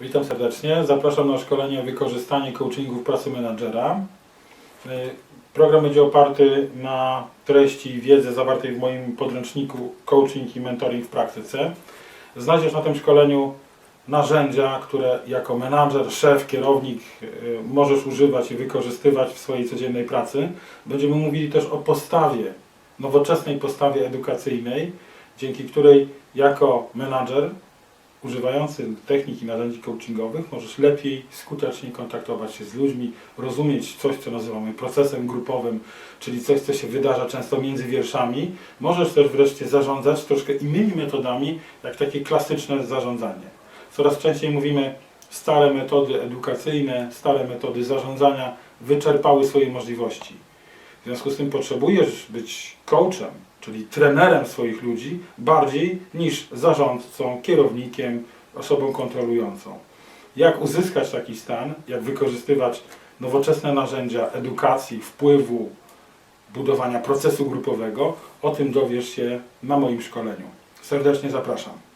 Witam serdecznie. Zapraszam na szkolenie Wykorzystanie coachingu w pracy menadżera. Y, Program będzie oparty na treści i wiedzy zawartej w moim podręczniku Coaching i Mentoring w praktyce. Znajdziesz na tym szkoleniu narzędzia, które jako menadżer, szef, kierownik y, możesz używać i wykorzystywać w swojej codziennej pracy. Będziemy mówili też o postawie, nowoczesnej postawie edukacyjnej, dzięki której jako menadżer używający technik i narzędzi coachingowych możesz lepiej, skuteczniej kontaktować się z ludźmi, rozumieć coś, co nazywamy procesem grupowym, czyli coś, co się wydarza często między wierszami. Możesz też wreszcie zarządzać troszkę innymi metodami, jak takie klasyczne zarządzanie. Coraz częściej mówimy, stare metody edukacyjne, stare metody zarządzania wyczerpały swoje możliwości. W związku z tym potrzebujesz być coachem, czyli trenerem swoich ludzi, bardziej niż zarządcą, kierownikiem, osobą kontrolującą. Jak uzyskać taki stan, jak wykorzystywać nowoczesne narzędzia edukacji, wpływu, budowania procesu grupowego, o tym dowiesz się na moim szkoleniu. Serdecznie zapraszam.